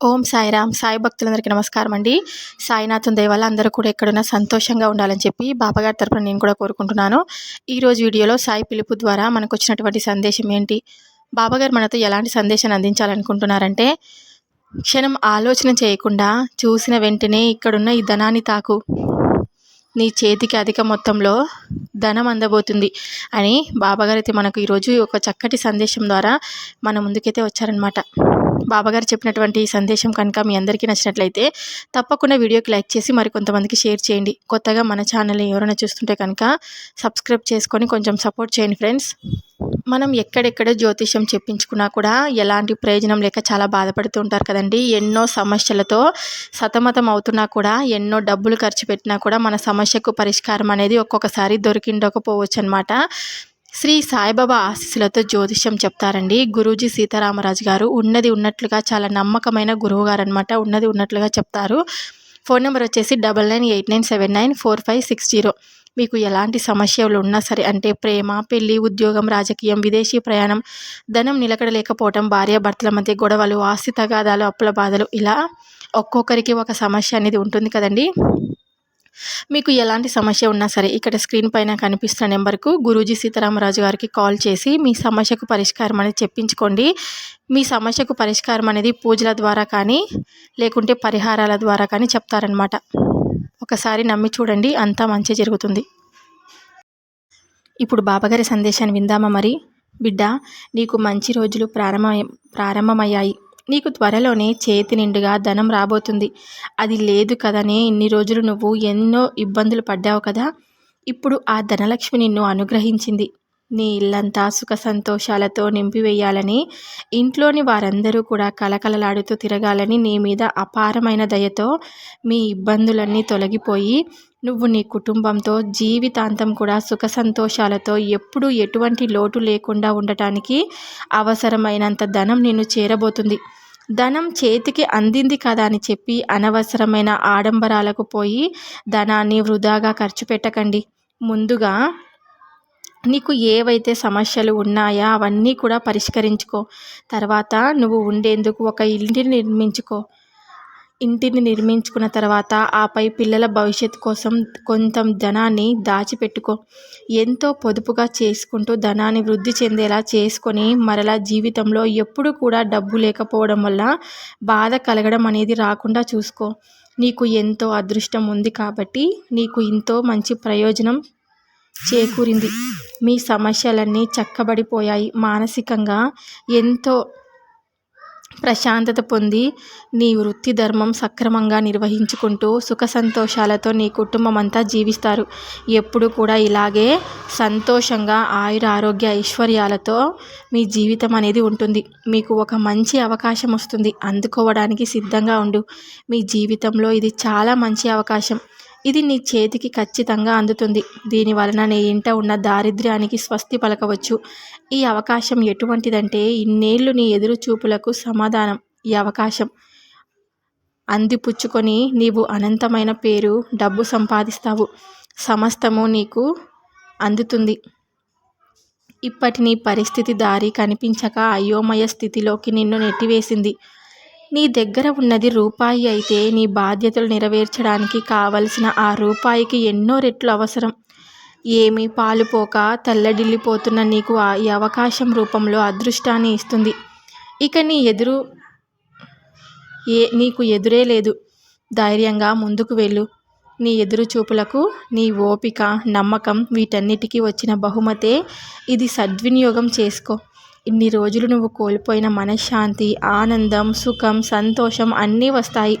ఓం సాయిరామ్. సాయి భక్తులందరికీ నమస్కారం అండి సాయినాథం దేవాల అందరూ కూడా ఎక్కడున్నా సంతోషంగా ఉండాలని చెప్పి బాబాగారి తరపున నేను కూడా కోరుకుంటున్నాను. ఈరోజు వీడియోలో సాయి పిలుపు ద్వారా మనకు వచ్చినటువంటి సందేశం ఏంటి? బాబాగారు మనతో ఎలాంటి సందేశాన్ని అందించాలనుకుంటున్నారంటే క్షణం ఆలోచన చేయకుండా చూసిన వెంటనే ఇక్కడున్న ఈ ధనాన్ని తాకు. నీ చేతికి అధిక మొత్తంలో ధనం అందబోతుంది అని బాబాగారు అయితే మనకు ఈరోజు ఒక చక్కటి సందేశం ద్వారా మన ముందుకైతే వచ్చారనమాట బాబాగారు చెప్పినటువంటి ఈ సందేశం కనుక మీ అందరికీ నచ్చినట్లయితే తప్పకుండా వీడియోకి లైక్ చేసి మరి కొంతమందికి షేర్ చేయండి. కొత్తగా మన ఛానల్ని ఎవరైనా చూస్తుంటే కనుక సబ్స్క్రైబ్ చేసుకొని కొంచెం సపోర్ట్ చేయండి ఫ్రెండ్స్. మనం ఎక్కడెక్కడ జ్యోతిష్యం చెప్పించుకున్నా కూడా ఎలాంటి ప్రయోజనం లేక చాలా బాధపడుతూ ఉంటారు కదండి. ఎన్నో సమస్యలతో సతమతం అవుతున్నా కూడా ఎన్నో డబ్బులు ఖర్చు పెట్టినా కూడా మన సమస్యకు పరిష్కారం అనేది ఒక్కొక్కసారి దొరికిండకపోవచ్చు అనమాట శ్రీ సాయిబాబా ఆశీస్సులతో జ్యోతిష్యం చెప్తారండి. గురూజీ సీతారామరాజు గారు ఉన్నది ఉన్నట్లుగా చాలా నమ్మకమైన గురువు గారు అనమాట ఉన్నది ఉన్నట్లుగా చెప్తారు. ఫోన్ నెంబర్ వచ్చేసి double nine eight nine seven nine four five six zero. మీకు ఎలాంటి సమస్యలు ఉన్నా సరే అంటే ప్రేమ పెళ్ళి ఉద్యోగం రాజకీయం విదేశీ ప్రయాణం ధనం నిలకడలేకపోవటం భార్యాభర్తల మధ్య గొడవలు ఆస్తి తగాదాలు అప్పుల బాధలు ఇలా ఒక్కొక్కరికి ఒక సమస్య అనేది ఉంటుంది కదండి. మీకు ఎలాంటి సమస్య ఉన్నా సరే ఇక్కడ స్క్రీన్ పైన కనిపిస్తున్న నెంబర్కు గురూజీ సీతారామరాజు గారికి కాల్ చేసి మీ సమస్యకు పరిష్కారం అనేది చెప్పించుకోండి. మీ సమస్యకు పరిష్కారం అనేది పూజల ద్వారా కానీ లేకుంటే పరిహారాల ద్వారా కానీ చెప్తారనమాట ఒకసారి నమ్మి చూడండి అంతా మంచి జరుగుతుంది. ఇప్పుడు బాబాగారి సందేశాన్ని విందామా మరి? బిడ్డ నీకు మంచి రోజులు ప్రారంభ ప్రారంభమయ్యాయి. నీకు త్వరలోనే చేతి నిండుగా ధనం రాబోతుంది. అది లేదు కదనే ఇన్ని రోజులు నువ్వు ఎన్నో ఇబ్బందులు పడ్డావు కదా. ఇప్పుడు ఆ ధనలక్ష్మి నిన్ను అనుగ్రహించింది. నీ ఇల్లంతా సుఖ సంతోషాలతో నింపివేయాలని ఇంట్లోని వారందరూ కూడా కలకలలాడుతూ తిరగాలని నీ మీద అపారమైన దయతో మీ ఇబ్బందులన్నీ తొలగిపోయి నువ్వు నీ కుటుంబంతో జీవితాంతం కూడా సుఖ సంతోషాలతో ఎప్పుడూ ఎటువంటి లోటు లేకుండా ఉండటానికి అవసరమైనంత ధనం నిన్ను చేరబోతుంది. ధనం చేతికి అందింది కదా అని చెప్పి అనవసరమైన ఆడంబరాలకు పోయి ధనాన్ని వృధాగా ఖర్చు పెట్టకండి. ముందుగా నీకు ఏవైతే సమస్యలు ఉన్నాయా అవన్నీ కూడా పరిష్కరించుకో. తర్వాత నువ్వు ఉండేందుకు ఒక ఇంటిని నిర్మించుకో. ఇంటిని నిర్మించుకున్న తర్వాత ఆపై పిల్లల భవిష్యత్తు కోసం కొంత ధనాన్ని దాచిపెట్టుకో. ఎంతో పొదుపుగా చేసుకుంటూ ధనాన్ని వృద్ధి చెందేలా చేసుకొని మరలా జీవితంలో ఎప్పుడు కూడా డబ్బు లేకపోవడం వల్ల బాధ కలగడం అనేది రాకుండా చూసుకో. నీకు ఎంతో అదృష్టం ఉంది కాబట్టి నీకు ఎంతో మంచి ప్రయోజనం చేకూరింది. మీ సమస్యలన్నీ చక్కబడిపోయాయి. మానసికంగా ఎంతో ప్రశాంతత పొంది నీ వృత్తి ధర్మం సక్రమంగా నిర్వహించుకుంటూ సుఖ సంతోషాలతో నీ కుటుంబం అంతా జీవిస్తారు. ఎప్పుడు కూడా ఇలాగే సంతోషంగా ఆయుర ఆరోగ్య ఐశ్వర్యాలతో మీ జీవితం అనేది ఉంటుంది. మీకు ఒక మంచి అవకాశం వస్తుంది. అందుకోవడానికి సిద్ధంగా ఉండు. మీ జీవితంలో ఇది చాలా మంచి అవకాశం. ఇది నీ చేతికి ఖచ్చితంగా అందుతుంది. దీని వలన నీ ఇంట ఉన్న దారిద్ర్యానికి స్వస్తి పలకవచ్చు. ఈ అవకాశం ఎటువంటిదంటే ఇన్నేళ్ళు నీ ఎదురు చూపులకు సమాధానం ఈ అవకాశం. అందిపుచ్చుకొని నీవు అనంతమైన పేరు డబ్బు సంపాదిస్తావు. సమస్తము నీకు అందుతుంది. ఇప్పటి నీ పరిస్థితి దారి కనిపించక అయోమయ స్థితిలోకి నిన్ను నెట్టివేసింది. నీ దగ్గర ఉన్నది రూపాయి అయితే నీ బాధ్యతలు నెరవేర్చడానికి కావలసిన ఆ రూపాయికి ఎన్నో రెట్లు అవసరం. ఏమీ పాలుపోక తెల్లడిల్లిపోతున్న నీకు ఈ అవకాశం రూపంలో అదృష్టాన్ని ఇస్తుంది. ఇక నీ ఎదురు ఏ నీకు ఎదురే లేదు. ధైర్యంగా ముందుకు వెళ్ళు. నీ ఎదురు చూపులకు నీ ఓపిక నమ్మకం వీటన్నిటికీ వచ్చిన బహుమతే. ఇది సద్వినియోగం చేసుకో. ఇన్ని రోజులు నువ్వు కోల్పోయిన మనశ్శాంతి ఆనందం సుఖం సంతోషం అన్నీ వస్తాయి.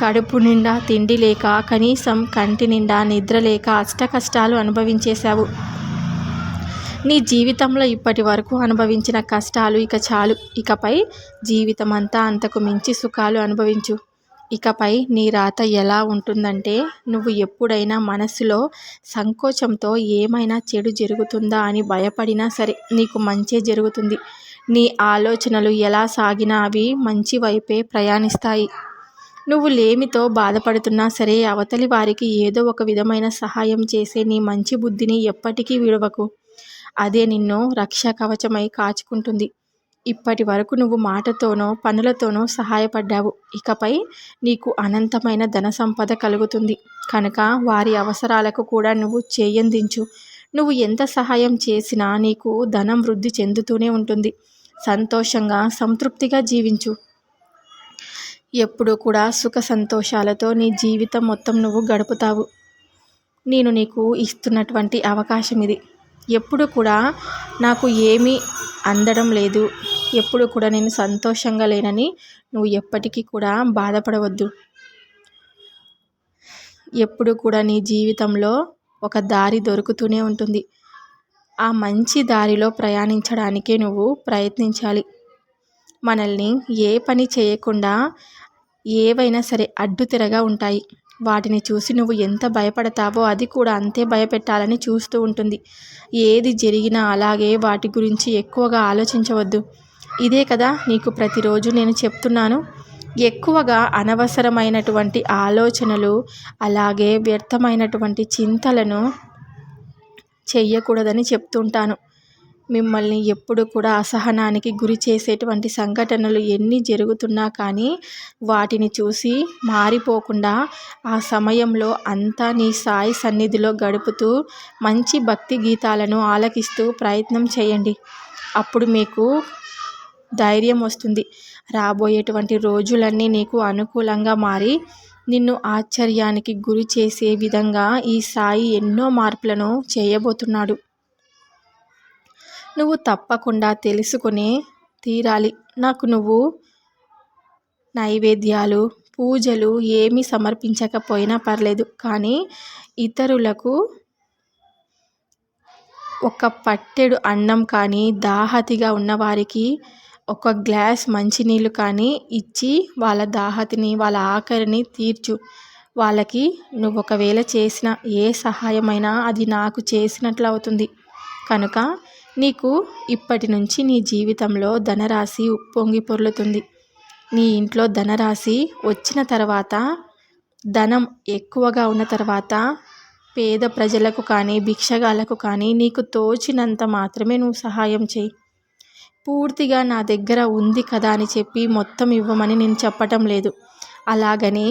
కడుపు నిండా తిండి లేక కనీసం కంటి నిండా నిద్ర లేక అష్ట కష్టాలు అనుభవించేశావు. నీ జీవితంలో ఇప్పటి వరకు అనుభవించిన కష్టాలు ఇక చాలు. ఇకపై జీవితం అంతా అంతకు మించి సుఖాలు అనుభవించు. ఇకపై నీ రాత ఎలా ఉంటుందంటే నువ్వు ఎప్పుడైనా మనసులో సంకోచంతో ఏమైనా చెడు జరుగుతుందా అని భయపడినా సరే నీకు మంచే జరుగుతుంది. నీ ఆలోచనలు ఎలా సాగినా అవి మంచి వైపే ప్రయాణిస్తాయి. నువ్వు లేమితో బాధపడుతున్నా సరే అవతలి వారికి ఏదో ఒక విధమైన సహాయం చేసే నీ మంచి బుద్ధిని ఎప్పటికీ విడవకు. అదే నిన్ను రక్షా కవచమై కాచుకుంటుంది. ఇప్పటి వరకు నువ్వు మాటతోనో పనులతోనో సహాయపడ్డావు. ఇకపై నీకు అనంతమైన ధన సంపద కలుగుతుంది. కనుక వారి అవసరాలకు కూడా నువ్వు చేయందించు. నువ్వు ఎంత సహాయం చేసినా నీకు ధనం వృద్ధి చెందుతూనే ఉంటుంది. సంతోషంగా సంతృప్తిగా జీవించు. ఎప్పుడూ కూడా సుఖ సంతోషాలతో నీ జీవితం మొత్తం నువ్వు గడుపుతావు. నేను నీకు ఇస్తున్నటువంటి అవకాశం ఇది. ఎప్పుడు కూడా నాకు ఏమీ అందడం లేదు. ఎప్పుడు కూడా నేను సంతోషంగా లేనని నువ్వు ఎప్పటికీ కూడా బాధపడవద్దు. ఎప్పుడు కూడా నీ జీవితంలో ఒక దారి దొరుకుతూనే ఉంటుంది. ఆ మంచి దారిలో ప్రయాణించడానికే నువ్వు ప్రయత్నించాలి. మనల్ని ఏ పని చేయకుండా ఏవైనా సరే అడ్డుతెరగా ఉంటాయి. వాటిని చూసి నువ్వు ఎంత భయపడతావో అది కూడా అంతే భయపెట్టాలని చూస్తూ ఉంటుంది. ఏది జరిగినా అలాగే వాటి గురించి ఎక్కువగా ఆలోచించవద్దు. ఇదే కదా నీకు ప్రతిరోజు నేను చెప్తున్నాను. ఎక్కువగా అనవసరమైనటువంటి ఆలోచనలు అలాగే వ్యర్థమైనటువంటి చింతలను చెయ్యకూడదని చెప్తుంటాను. మిమ్మల్ని ఎప్పుడు కూడా అసహనానికి గురి చేసేటువంటి సంఘటనలు ఎన్ని జరుగుతున్నా కానీ వాటిని చూసి మారిపోకుండా ఆ సమయంలో అంతా నీ సాయి సన్నిధిలో గడుపుతూ మంచి భక్తి గీతాలను ఆలకిస్తూ ప్రయత్నం చేయండి. అప్పుడు మీకు ధైర్యం వస్తుంది. రాబోయేటువంటి రోజులన్నీ నీకు అనుకూలంగా మారి నిన్ను ఆశ్చర్యానికి గురి చేసే విధంగా ఈ సాయి ఎన్నో మార్పులను చేయబోతున్నాడు. నువ్వు తప్పకుండా తెలుసుకునే తీరాలి. నాకు నువ్వు నైవేద్యాలు పూజలు ఏమీ సమర్పించకపోయినా పర్లేదు. కానీ ఇతరులకు ఒక పట్టెడు అన్నం కానీ దాహతిగా ఉన్నవారికి ఒక గ్లాస్ మంచినీళ్ళు కానీ ఇచ్చి వాళ్ళ దాహతిని వాళ్ళ ఆకలిని తీర్చు. వాళ్ళకి నువ్వు ఒకవేళ చేసిన ఏ సహాయమైనా అది నాకు చేసినట్లు అవుతుంది. కనుక నీకు ఇప్పటి నుంచి నీ జీవితంలో ధనరాశి ఉప్పొంగి పొర్లుతుంది. నీ ఇంట్లో ధనరాశి వచ్చిన తర్వాత ధనం ఎక్కువగా ఉన్న తర్వాత పేద ప్రజలకు కానీ భిక్షగాలకు కానీ నీకు తోచినంత మాత్రమే నువ్వు సహాయం చేయి. పూర్తిగా నా దగ్గర ఉంది కదా అని చెప్పి మొత్తం ఇవ్వమని నేను చెప్పటం లేదు. అలాగని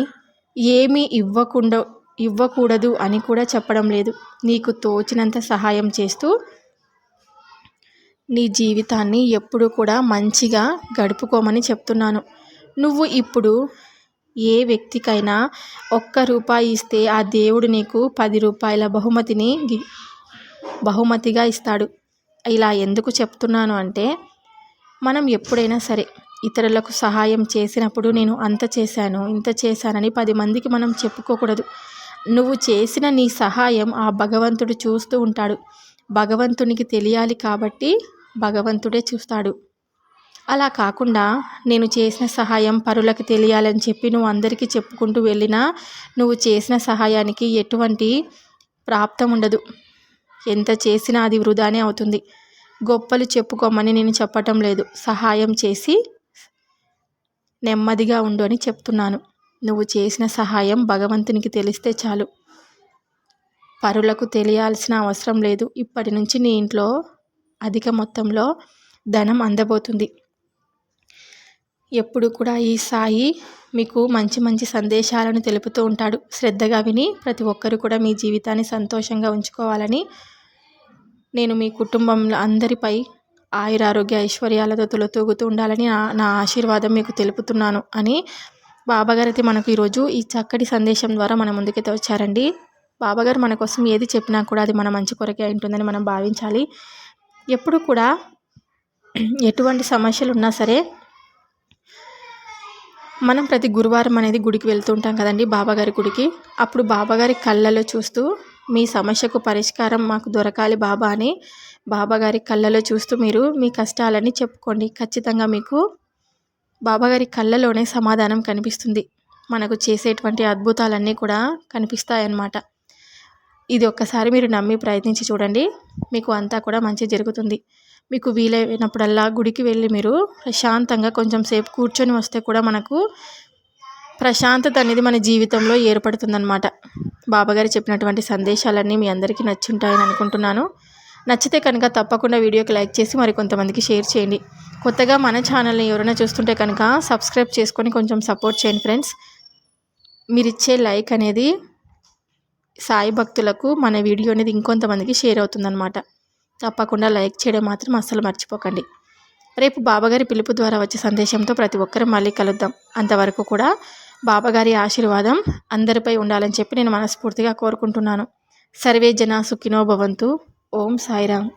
ఏమీ ఇవ్వకుండా ఇవ్వకూడదు అని కూడా చెప్పడం లేదు. నీకు తోచినంత సహాయం చేస్తూ నీ జీవితాన్ని ఎప్పుడు కూడా మంచిగా గడుపుకోమని చెప్తున్నాను. నువ్వు ఇప్పుడు ఏ వ్యక్తికైనా ఒక్క రూపాయి ఇస్తే ఆ దేవుడు నీకు పది రూపాయల బహుమతిని బహుమతిగా ఇస్తాడు. ఇలా ఎందుకు చెప్తున్నాను అంటే మనం ఎప్పుడైనా సరే ఇతరులకు సహాయం చేసినప్పుడు నేను అంత చేశాను ఇంత చేశానని పది మందికి మనం చెప్పుకోకూడదు. నువ్వు చేసిన నీ సహాయం ఆ భగవంతుడు చూస్తూ ఉంటాడు. భగవంతునికి తెలియాలి కాబట్టి భగవంతుడే చూస్తాడు. అలా కాకుండా నేను చేసిన సహాయం పరులకు తెలియాలని చెప్పి నువ్వు అందరికీ చెప్పుకుంటూ వెళ్ళినా నువ్వు చేసిన సహాయానికి ఎటువంటి ప్రాప్తం ఉండదు. ఎంత చేసినా అది వృధానే అవుతుంది. గొప్పలు చెప్పుకోమని నేను చెప్పటం లేదు. సహాయం చేసి నెమ్మదిగా ఉండు అని చెప్తున్నాను. నువ్వు చేసిన సహాయం భగవంతునికి తెలిస్తే చాలు. పరులకు తెలియాల్సిన అవసరం లేదు. ఇప్పటి నుంచి నీ ఇంట్లో అధిక మొత్తంలో ధనం అందబోతుంది. ఎప్పుడు కూడా ఈ సాయి మీకు మంచి మంచి సందేశాలను తెలుపుతూ ఉంటాడు. శ్రద్ధగా విని ప్రతి ఒక్కరు కూడా మీ జీవితాన్ని సంతోషంగా ఉంచుకోవాలని నేను మీ కుటుంబంలో అందరిపై ఆయురారోగ్య ఐశ్వర్యాలతో తొలతూగుతూ ఉండాలని నా నా ఆశీర్వాదం మీకు తెలుపుతున్నాను అని బాబాగారు అయితే మనకు ఈరోజు ఈ చక్కటి సందేశం ద్వారా మన ముందుకైతే వచ్చారండి. బాబాగారు మన కోసం ఏది చెప్పినా కూడా అది మన మంచి కొరకే ఉంటుందని మనం భావించాలి. ఎప్పుడు కూడా ఎటువంటి సమస్యలు ఉన్నా సరే మనం ప్రతి గురువారం అనేది గుడికి వెళ్తూ ఉంటాం కదండి బాబాగారి గుడికి. అప్పుడు బాబాగారి కళ్ళలో చూస్తూ మీ సమస్యకు పరిష్కారం మాకు దొరకాలి బాబా అని బాబాగారి కళ్ళలో చూస్తూ మీరు మీ కష్టాలని చెప్పుకోండి. ఖచ్చితంగా మీకు బాబాగారి కళ్ళలోనే సమాధానం కనిపిస్తుంది. మనకు చేసేటువంటి అద్భుతాలన్నీ కూడా కనిపిస్తాయన్నమాట. ఇది ఒక్కసారి మీరు నమ్మి ప్రయత్నించి చూడండి. మీకు అంతా కూడా మంచి జరుగుతుంది. మీకు వీలైనప్పుడల్లా గుడికి వెళ్ళి మీరు ప్రశాంతంగా కొంచెం సేపు కూర్చొని వస్తే కూడా మనకు ప్రశాంతత అనేది మన జీవితంలో ఏర్పడుతుందన్నమాట. బాబాగారు చెప్పినటువంటి సందేశాలన్నీ మీ అందరికీ నచ్చుంటాయని అనుకుంటున్నాను. నచ్చితే కనుక తప్పకుండా వీడియోకి లైక్ చేసి మరి కొంతమందికి షేర్ చేయండి. కొత్తగా మన ఛానల్ని ఎవరైనా చూస్తుంటే కనుక సబ్స్క్రైబ్ చేసుకొని కొంచెం సపోర్ట్ చేయండి ఫ్రెండ్స్. మీరిచ్చే లైక్ అనేది సాయి భక్తులకు మన వీడియో అనేది ఇంకొంతమందికి షేర్ అవుతుందన్నమాట. తప్పకుండా లైక్ చేయడం మాత్రం అస్సలు మర్చిపోకండి. రేపు బాబాగారి పిలుపు ద్వారా వచ్చే సందేశంతో ప్రతి ఒక్కరూ మళ్ళీ కలుద్దాం. అంతవరకు కూడా బాబాగారి ఆశీర్వాదం అందరిపై ఉండాలని చెప్పి నేను మనస్ఫూర్తిగా కోరుకుంటున్నాను. సర్వే జన సుఖినో భవంతు. ఓం సాయిరామ్.